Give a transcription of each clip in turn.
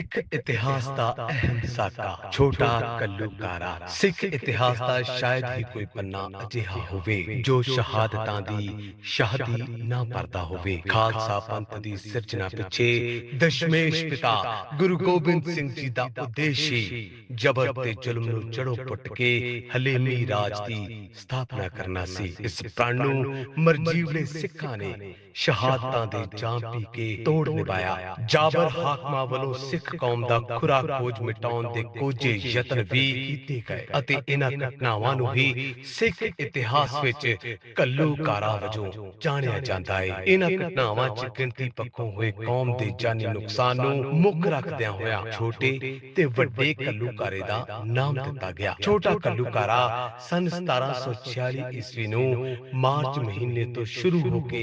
ਸਿੱਖ ਇਤਿਹਾਸ ਦਾ ਅਹਿਮ ਸਾਕਾ ਛੋਟਾ ਕੱਲੂਕਾਰਾ। ਸਿੱਖ ਇਤਿਹਾਸ ਦਾ ਸ਼ਾਇਦ ਹੀ ਕੋਈ ਪੰਨਾ ਅਜਿਹਾ ਹੋਵੇ ਜੋ ਸ਼ਹਾਦਤਾਂ ਦੀ ਸ਼ਾਹਦੀ ਨਾ ਭਰਦਾ ਹੋਵੇ। ਖਾਲਸਾ ਪੰਥ ਦੀ ਸਿਰਜਣਾ ਪਿੱਛੇ ਦਸ਼ਮੇਸ਼ ਪਿਤਾ ਗੁਰੂ ਗੋਬਿੰਦ ਸਿੰਘ ਜੀ ਦਾ ਉਦੇਸ਼ ਹੀ ਜਬਰ ਤੇ ਜ਼ੁਲਮ ਨੂੰ ਜੜੋਂ ਪੁੱਟ ਕੇ ਹਲੇਮੀ ਰਾਜ ਦੀ ਸਥਾਪਨਾ ਕਰਨਾ ਸੀ। ਇਸ ਪ੍ਰਣ ਨੂੰ ਮਰਜੀਵਲੇ ਸਿੱਖਾਂ ਨੇ ਸ਼ਹਾਦਤਾਂ ਦੇ ਜਾਮ ਪੀ ਕੇ ਤੋੜ ਨਿਭਾਇਆ। ਜਾਬਰ ਹਾਕਮਾਂ ਵੱਲੋਂ ਸਿੱਖ ਕੌਮ ਦਾ ਖੁਰਾ ਖੋਜ ਮਿਟਾਉਣ ਦੇ ਕੋਝੇ ਯਤਨ ਵੀ ਕੀਤੇ ਗਏ ਅਤੇ ਇਹਨਾਂ ਘਟਨਾਵਾਂ ਨੂੰ ਹੀ ਸਿੱਖ ਇਤਿਹਾਸ ਵਿੱਚ ਕੱਲੂਕਾਰਾ ਵਜੋਂ ਜਾਣਿਆ ਜਾਂਦਾ ਹੈ ਇਹਨਾਂ ਘਟਨਾਵਾਂ 'ਚ ਗਿਣਤੀ ਪੱਖੋਂ ਹੋਏ ਕੌਮ ਦੇ ਜਾਨੀ ਨੁਕਸਾਨ ਨੂੰ ਮੁੱਖ ਰੱਖਦਿਆਂ ਹੋਇਆ ਛੋਟੇ ਤੇ ਵੱਡੇ ਕੱਲੂਕਾਰੇ ਦਾ ਨਾਮ ਦਿੱਤਾ ਗਿਆ। ਛੋਟਾ ਕੱਲੂਕਾਰਾ ਸਨ 1746 ਈਸਵੀ ਨੂੰ ਮਾਰਚ ਮਹੀਨੇ ਤੋਂ ਸ਼ੁਰੂ ਹੋ ਕੇ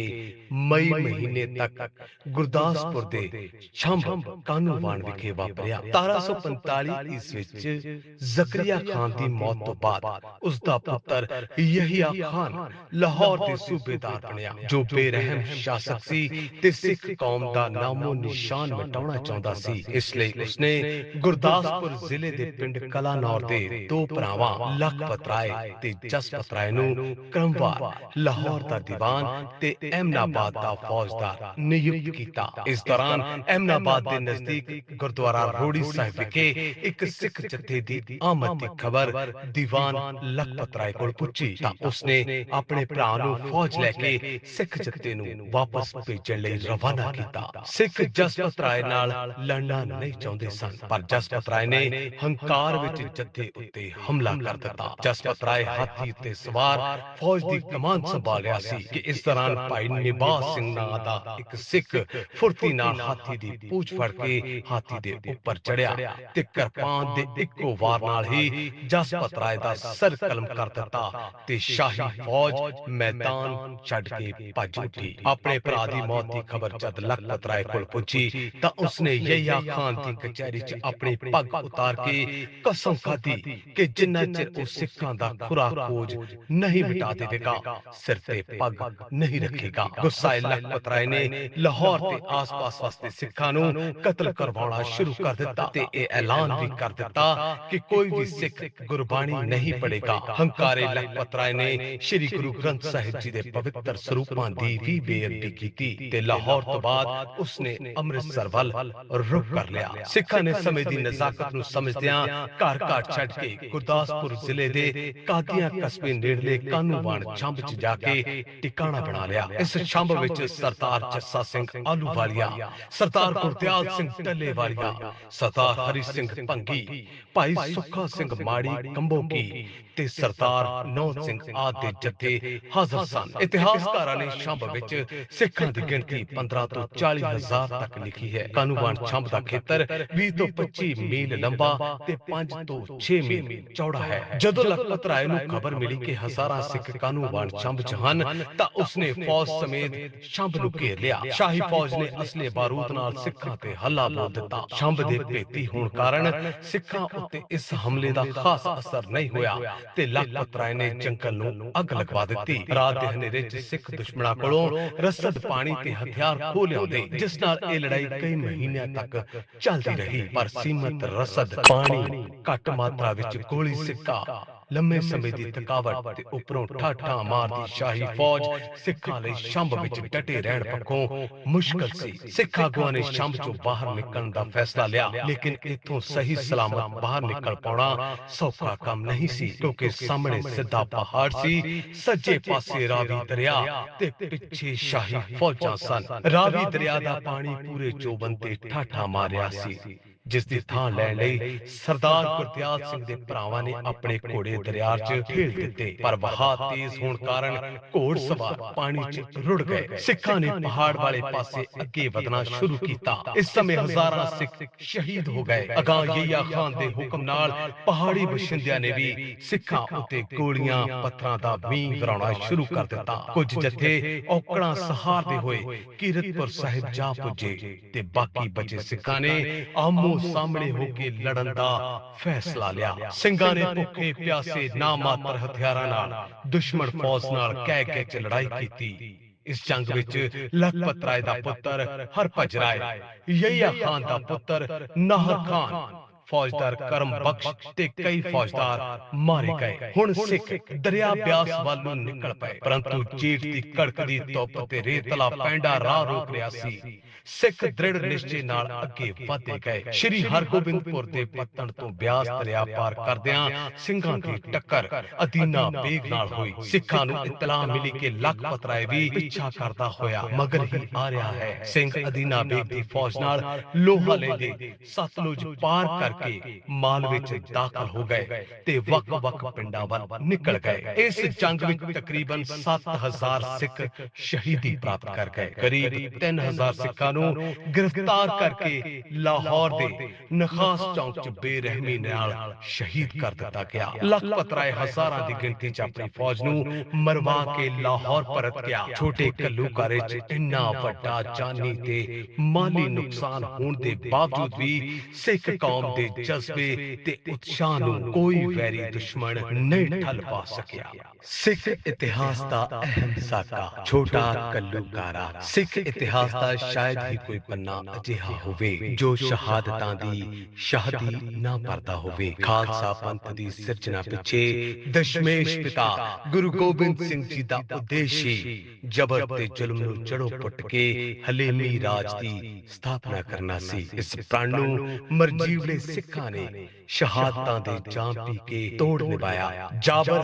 ਮਈ ਮਹੀਨੇ ਤੱਕ ਗੁਰਦਾਸਪੁਰ ਦੇ ਛੰਭ ਕਾਨੂੰਵਾਨ ਵਿਖੇ ਵਾਪਰਿਆ। 1745 ਈਸਵੀ ਵਿੱਚ ਜ਼ਕਰੀਆ ਖਾਨ ਦੀ ਮੌਤ ਤੋਂ ਬਾਅਦ ਉਸ ਦਾ ਪੁੱਤਰ ਯਹੀਆ ਖਾਨ ਲਾਹੌਰ ਦੇ ਸੂਬੇਦਾਰ ਬਣਿਆ ਜੋ ਬੇਰਹਿਮ ਸ਼ਾਸਕ ਸੀ ਤੇ ਸਿੱਖ ਕੌਮ ਦਾ ਨਾਮੋ ਨਿਸ਼ਾਨ ਮਿਟਾਉਣਾ ਚਾਹੁੰਦਾ ਸੀ। ਇਸ ਲਈ ਉਸਨੇ ਗੁਰਦਾਸਪੁਰ ਜ਼ਿਲ੍ਹੇ ਦੇ ਪਿੰਡ ਕਲਾਨੌਰ ਦੇ ਦੋ ਭਰਾਵਾਂ ਲਖਪਤ ਰਾਏ ਤੇ ਜਸਪਤ ਰਾਏ ਨੂੰ ਕ੍ਰਮਵਾਰ ਲਾਹੌਰ ਦਾ ਦੀਵਾਨ ਤੇ ਅਹਿਮਨਾਬਾਦ ਦਾ ਫੌਜਦਾਰ ਨਿਯੁਕਤ ਕੀਤਾ। ਇਸ ਦੌਰਾਨ ਅਹਿਮਨਾਬਾਦ ਦੇ ਨਜ਼ਦੀਕ ਗੁਰਦੁਆਰਾ ਰੋੜੀ ਸਾਹਿਬ ਵਿਖੇ ਇੱਕ ਸਿੱਖ ਜਥੇ ਦੀ ਆਮਦ ਦੀ ਖਬਰ ਦੀਵਾਨ ਲਖਪਤ ਰਾਏ ਕੋਲ ਪੁੱਜੀ ਤਾਂ ਉਸਨੇ ਆਪਣੇ ਭਰਾ ਨੂੰ ਫੌਜ ਲੈ ਕੇ ਸਿੱਖ ਜਥੇ ਨੂੰ ਵਾਪਸ ਭੇਜਣ ਲਈ ਰਵਾਨਾ ਕੀਤਾ। ਸਿੱਖ ਜਸਪਤ ਰਾਏ ਨਾਲ ਲੜਨਾ ਨਹੀਂ ਚਾਹੁੰਦੇ ਸਨ ਪਰ ਜਸਪਤ ਰਾਏ ਨੇ ਹੰਕਾਰ ਵਿੱਚ ਜਥੇ ਉੱਤੇ ਹਮਲਾ ਕਰ ਦਿੱਤਾ। ਜਸਪਤ ਰਾਏ ਹਾਥੀ ਉੱਤੇ ਸਵਾਰ ਫੌਜ ਦੀ ਕਮਾਨ ਸੰਭਾਲਿਆ ਸੀ ਕਿ ਇਸ ਦੌਰਾਨ ਭਾਈ ਨਿਵਾਸ ਸਿੰਘ ਨਾਂ ਦਾ ਇੱਕ ਸਿੱਖ ਫੁਰਤੀ ਨਾਲ ਹਾਥੀ ਦੀ ਪੂਛ ਫੜ ਕੇ ਹਾਥੀ ਦੇ ਉੱਪਰ ਚੜਿਆ ਤੇ ਕਿਰਪਾਨ ਦੇ ਇੱਕੋ ਵਾਰ ਨਾਲ ਹੀ ਜਸਪਤ ਰਾਏ ਦਾ ਸਰ ਕਲਮ ਕਰ ਦਿੱਤਾ ਤੇ ਸ਼ਾਹੀ ਫੌਜ ਮੈਦਾਨ ਛੱਡ ਕੇ ਭੱਜ ਉੱਠੀ। ਆਪਣੇ ਭਰਾ ਦੀ ਮੌਤ ਦੀ ਖਬਰ ਜਦ ਲਖਪਤ ਰਾਏ ਕੋਲ ਪਹੁੰਚੀ ਤਾਂ ਉਸਨੇ ਯਹੀਆ ਖਾਨ ਦੀ ਕਚਹਿਰੀ 'ਚ ਆਪਣੀ ਪੱਗ ਉਤਾਰ ਕੇ ਕਸਮ ਖਾਧੀ ਕਿ ਜਿੰਨਾ ਚਿਰ ਉਹ ਸਿੱਖਾਂ ਦਾ ਖੁਰਾ ਖੋਜ ਨਹੀਂ ਮਿਟਾ ਦੇਵੇਗਾ ਸਿਰ ਤੇ ਪੱਗ ਨਹੀਂ ਰੱਖੇਗਾ। ਗੁੱਸਾਏ ਲਖਪਤ ਰਾਏ ਨੇ ਲਾਹੌਰ ਤੇ ਆਸ-ਪਾਸ ਵਸਦੇ ਸਿੱਖਾਂ ਨੂੰ ਕਤਲ ਕਰਵਾਉਣਾ ਸ਼ੁਰੂ ਕਰ ਦਿੱਤਾ ਤੇ ਇਹ ਐਲਾਨ ਵੀ ਕਰ ਦਿੱਤਾ ਕਿ ਕੋਈ ਵੀ ਸਿੱਖ ਗੁਰਬਾਣੀ ਨਹੀਂ ਪੜੇਗਾ ਹੰਕਾਰੇ ਲਖਪਤ ਰਾਏ ਨੇ ਸ੍ਰੀ ਗੁਰੂ ਗ੍ਰੰਥ ਸਾਹਿਬ ਜੀ ਦੇ ਪਵਿੱਤਰ ਸਰੂਪਾਂ ਦੀ ਵੀ ਬੇਅਦਬੀ ਕੀਤੀ ਤੇ ਲਾਹੌਰ ਤੋਂ ਬਾਅਦ ਉਸਨੇ ਅੰਮ੍ਰਿਤਸਰ ਵੱਲ ਰੁਖ ਕਰ ਲਿਆ। ਸਿੱਖਾਂ ਨੇ ਸਮੇਂ ਦੀ ਨਜ਼ਾਕਤ ਨੂੰ ਸਮਝਦਿਆਂ ਘਰ ਘਰ ਛੱਡ ਕੇ ਗੁਰਦਾਸਪੁਰ ਜ਼ਿਲ੍ਹੇ ਦੇ ਕਾਦੀਆਂ ਕਸਬੇ ਨੇੜਲੇ ਕਾਨੂੰਵਾਨ ਛੰਭ 'ਚ ਜਾ ਕੇ ਟਿਕਾਣਾ ਬਣਾ ਲਿਆ। ਇਸ ਛੰਭ ਵਿੱਚ ਸਰਦਾਰ ਜੱਸਾ ਸਿੰਘ ਆਲੂਵਾਲੀਆ ਸਰਦਾਰ ਗੁਰਦਿਆਲ ਸਿੰਘ ਟੱਲੇਵਾਲੀਆ ਸਰਦਾਰ ਹਰੀ ਸਿੰਘ ਭੰਗੀ ਭਾਈ ਸੁੱਖਾ ਸਿੰਘ ਮਾੜੀ ਕੰਬੋਕੀ ਤੇ ਸਰਦਾਰ ਨੌ ਸਿੰਘ ਆਦਿ ਜਥੇ ਹਾਜ਼ਰ ਸਨ। ਇਤਿਹਾਸਕਾਰਾਂ ਨੇ ਛੰਭ ਵਿੱਚ ਸਿੱਖਾਂ ਦੀ ਗਿਣਤੀ 15 ਤੋਂ 40 ਹਜ਼ਾਰ ਤੱਕ ਲਿਖੀ ਹੈ। ਕਾਨੂੰਵਾਨ ਛੰਭ ਦਾ ਖੇਤਰ 20 ਤੋਂ 25 ਮੀਲ ਲੰਬਾ ਤੇ 5 ਤੋਂ 6 ਮੀਲ ਚੌੜਾ ਹੈ। ਜਦੋਂ ਲਖਪਤ ਰਾਏ ਨੂੰ ਖਬਰ ਮਿਲੀ ਕਿ ਹਜ਼ਾਰਾਂ ਸਿੱਖ ਕਾਨੂੰਵਾਨ ਛੰਭ 'ਚ ਹਨ ਤਾਂ ਉਸਨੇ ਫੌਜ ਸਮੇਤ ਛੰਭ ਨੂੰ ਘੇਰ ਲਿਆ ਸ਼ਾਹੀ ਫੌਜ ਨੇ ਅਸਲੇ ਬਾਰੂਦ ਨਾਲ ਸਿੱਖਾਂ ਤੇ ਹੱਲਾ ਬੋਲ ਦਿੱਤਾ ਛੰਭ ਦੇ ਭੇਤੀ ਹੋਣ ਕਾਰਨ ਸਿੱਖਾਂ ਉੱਤੇ ਇਸ ਹਮਲੇ ਦਾ ਖਾਸ ਅਸਰ ਨਹੀਂ ਹੋਇਆ ਤੇ ਲਖਪਤ ਰਾਏ ਨੇ ਜੰਗਲ ਨੂੰ ਅੱਗ ਲਗਵਾ ਦਿੱਤੀ। ਰਾਤ ਦੇ ਹਨੇਰੇ 'ਚ ਸਿੱਖ ਦੁਸ਼ਮਣਾਂ ਕੋਲੋਂ ਰਸਦ ਪਾਣੀ ਤੇ ਹਥਿਆਰ ਖੋ ਲਿਆਉਂਦੇ, ਜਿਸ ਨਾਲ ਇਹ ਲੜਾਈ ਕਈ ਮਹੀਨਿਆਂ ਤੱਕ ਚੱਲਦੀ ਰਹੀ, ਪਰ ਸੀਮਤ ਰਸਦ ਪਾਣੀ ਘੱਟ ਮਾਤਰਾ ਵਿੱਚ ਗੋਲੀ ਸਿੱਕਾ ਲੰਮੇ ਸਮੇਂ ਦੀ ਥਕਾਵਟ ਤੇ ਉੱਪਰੋਂ ਠਾਠਾ ਮਾਰਦੀ ਸ਼ਾਹੀ ਫੌਜ ਸਿੱਖਾਂ ਲਈ ਸ਼ੰਭ ਵਿੱਚ ਡਟੇ ਰਹਿਣ ਪੱਖੋਂ ਮੁਸ਼ਕਲ ਸੀ। ਸਿੱਖ ਆਗੂਆਂ ਨੇ ਸ਼ੰਭ ਚੋਂ ਬਾਹਰ ਨਿਕਲਣ ਦਾ ਫੈਸਲਾ ਲਿਆ। ਲੇਕਿਨ ਇੱਥੋਂ ਸਹੀ ਸਲਾਮਤ ਬਾਹਰ ਨਿਕਲ ਪਾਉਣਾ ਸੌਖਾ ਕੰਮ ਨਹੀਂ ਸੀ। ਕਿਉਂਕਿ ਸਾਹਮਣੇ ਸਿੱਧਾ ਪਹਾੜ ਸੀ ਸੱਜੇ ਪਾਸੇ ਰਾਵੀ ਦਰਿਆ ਤੇ ਪਿੱਛੇ ਸ਼ਾਹੀ ਫੌਜਾਂ ਸਨ। ਰਾਵੀ ਦਰਿਆ ਦਾ ਪਾਣੀ ਪੂਰੇ ਚੋਬਨ ਤੇ ਠਾਠਾ ਮਾਰਿਆ ਸੀ। ਜਿਸ ਦੀ ਥਾਂ ਲੈਣ ਲਈ ਸਰਦਾਰ ਗੁਰਦਿਆਲ ਸਿੰਘ ਦੇ ਭਰਾਵਾਂ ਨੇ ਆਪਣੇ ਘੋੜੇ ਦਰਿਆ 'ਚ ਢੇਲ ਦਿੱਤੇ। ਪਰ ਵਹਾਅ ਤੇਜ਼ ਹੋਣ ਕਾਰਨ ਘੋੜ ਸਵਾਰ ਪਾਣੀ 'ਚ ਰੁੜ ਗਏ। ਸਿੱਖਾਂ ਨੇ ਪਹਾੜ ਵਾਲੇ ਪਾਸੇ ਅੱਗੇ ਵਧਣਾ ਸ਼ੁਰੂ ਕੀਤਾ। ਇਸ ਸਮੇਂ ਹਜ਼ਾਰਾਂ ਸਿੱਖ ਸ਼ਹੀਦ ਹੋ ਗਏ। ਅਗਾਂ ਯਹੀਆ ਖਾਨ ਦੇ ਹੁਕਮ ਨਾਲ ਪਹਾੜੀ ਬਸ਼ਿੰਦਿਆਂ ਨੇ ਵੀ ਸਿੱਖਾਂ ਉੱਤੇ ਗੋਲੀਆਂ ਪੱਥਰਾਂ ਦਾ ਮੀਂਹ ਵਰਾਉਣਾ ਸ਼ੁਰੂ ਕਰ ਦਿੱਤਾ ਕੁਝ ਜਥੇ ਔਕੜਾਂ ਸਹਾਰਦੇ ਹੋਏ ਕੀਰਤਪੁਰ ਸਾਹਿਬ ਜਾ ਪੁੱਜੇ ਤੇ ਬਾਕੀ ਬਚੇ ਸਿੱਖਾਂ ਨੇ ਆਮੋ ਸਾਹਮਣੇ ਹੋ ਕੇ ਲੜਨ ਦਾ ਫੈਸਲਾ ਲਿਆ। ਸਿੰਘਾਂ ਨੇ ਭੁੱਖੇ ਪਿਆਸੇ ਨਾ ਮਾਤਰ ਹਥਿਆਰਾਂ ਨਾਲ, ਦੁਸ਼ਮਣ ਫੌਜ ਨਾਲ ਕਹਿ ਕੇ ਚ ਲੜਾਈ ਕੀਤੀ। ਇਸ ਜੰਗ ਵਿੱਚ ਲਖਪਤ ਰਾਏ ਦਾ ਪੁੱਤਰ ਹਰਭਜ ਰਾਏ ਯਹੀਆ ਖਾਨ ਦਾ ਪੁੱਤਰ ਨਾਹਰ ਖਾਨ ਫੌਜਦਾਰ ਕਰਮ ਬਖਸ਼ ਤੇ ਕਈ ਫੌਜਦਾਰ ਮਾਰੇ ਗਏ। ਹੁਣ ਸਿੱਖ ਦਰਿਆ ਬਿਆਸ ਵੱਲ ਨੂੰ ਨਿਕਲ ਪਏ। ਪਰੰਤੂ ਜੀਟ ਦੀ ਕੜਕਦੀ ਧੁੱਪ ਤੇ ਰੇਤਲਾ ਪੈਂਡਾ ਰਾਹ ਰੋਕ ਰਿਹਾ ਸੀ। ਸਿੱਖ ਦ੍ਰਿੜ ਨਿਸ਼ਚੇ ਨਾਲ ਅੱਗੇ ਵਧਦੇ ਗਏ। ਸ਼੍ਰੀ ਹਰਗੋਬਿੰਦਪੁਰ ਦੇ ਪੱਤਣ ਤੋਂ ਬਿਆਸ ਦਰਿਆ ਪਾਰ ਕਰਦਿਆਂ ਸਿੰਘਾਂ ਦੀ ਟੱਕਰ ਅਦੀਨਾ ਬੇਗ ਨਾਲ ਹੋਈ। ਸਿੱਖਾਂ ਨੂੰ ਇਤਲਾਹ ਮਿਲੀ ਕਿ ਲਖਪਤ ਰਾਏ ਵੀ ਪਿੱਛਾ ਕਰਦਾ ਹੋਇਆ ਮਗਰ ਹੀ ਆ ਰਿਹਾ ਹੈ ਸਿੰਘ ਅਦੀਨਾ ਬੇਗ ਦੀ ਫੌਜ ਨਾਲ ਲੋਹਾ ਲੈਂਦੇ ਸਤਲੁਜ ਪਾਰ ਕਰਕੇ ਮਾਲ ਵਿੱਚ ਦਾਖਲ ਹੋ ਗਏ ਤੇ ਵੱਖ-ਵੱਖ ਪਿੰਡਾਂ ਵੱਲ ਨਿਕਲ ਗਏ। ਇਸ ਜੰਗ ਵਿੱਚ ਤਕਰੀਬਨ 7000 ਸਿੱਖ ਸ਼ਹੀਦੀ ਪ੍ਰਾਪਤ ਕਰ ਗਏ। ਕਰੀਬ 3000 ਸਿੱਖਾਂ ਨੂੰ ਗ੍ਰਿਫਤਾਰ ਕਰਕੇ ਲਾਹੌਰ ਦੇ ਨਖਾਸ ਚੌਂਕ 'ਚ ਬੇਰਹਿਮੀ ਨਾਲ ਸ਼ਹੀਦ ਕਰ ਦਿੱਤਾ ਗਿਆ। ਲਖਪਤ ਰਾਏ ਹਜ਼ਾਰਾਂ ਦੀ ਗਿਣਤੀ 'ਚ ਆਪਣੀ ਫੌਜ ਨੂੰ ਮਰਵਾ ਕੇ ਲਾਹੌਰ ਪਰਤ ਗਿਆ। ਛੋਟੇ ਘੱਲੂਘਾਰੇ 'ਚ ਇੰਨਾ ਵੱਡਾ ਜਾਨੀ ਤੇ ਮਾਲੀ ਨੁਕਸਾਨ ਹੋਣ ਦੇ ਬਾਵਜੂਦ ਵੀ ਸਿੱਖ ਕੌਮ ਦੇ ਜਜ਼ਬੇ ਤੇ ਉਤਸ਼ਾਹ ਨੂੰ ਕੋਈ ਵੈਰੀ ਦੁਸ਼ਮਣ ਨਹੀਂ ਠੱਲ ਪਾ ਸਕਿਆ। ਸਿੱਖ ਇਤਿਹਾਸ ਦਾ ਅਹਿਮ ਸਾਕਾ। ਛੋਟਾ ਕੱਲੂਕਾਰਾ। ਸਿੱਖ ਇਤਿਹਾਸ ਦਾ ਸ਼ਾਇਦ ਹੀ ਕੋਈ ਪੰਨਾ ਅਜਿਹਾ ਹੋਵੇ ਜੋ ਸ਼ਹਾਦਤਾਂ ਦੀ ਸ਼ਾਹਦੀ ਨਾ ਭਰਦਾ ਹੋਵੇ। ਖਾਲਸਾ ਪੰਥ ਦੀ ਸਿਰਜਣਾ ਪਿੱਛੇ ਦਸ਼ਮੇਸ਼ ਪਿਤਾ ਗੁਰੂ ਗੋਬਿੰਦ ਸਿੰਘ ਜੀ ਦਾ ਉਦੇਸ਼ ਜਬਰ ਤੇ ਜ਼ੁਲਮ ਨੂੰ ਜੜੋਂ ਪੁੱਟ ਕੇ ਹਲੇਮੀ ਰਾਜ ਦੀ ਸਥਾਪਨਾ ਕਰਨਾ ਸੀ। ਇਸ ਪ੍ਰਣ ਨੂੰ ਮਰਜੀਵਲੇ ਸਿੱਖਾਂ ਨੇ ਸ਼ਹਾਦਤਾਂ ਦੇ ਜਾਮ ਪੀ ਕੇ ਤੋੜ ਨਿਭਾਇਆ। ਜਾਬਰ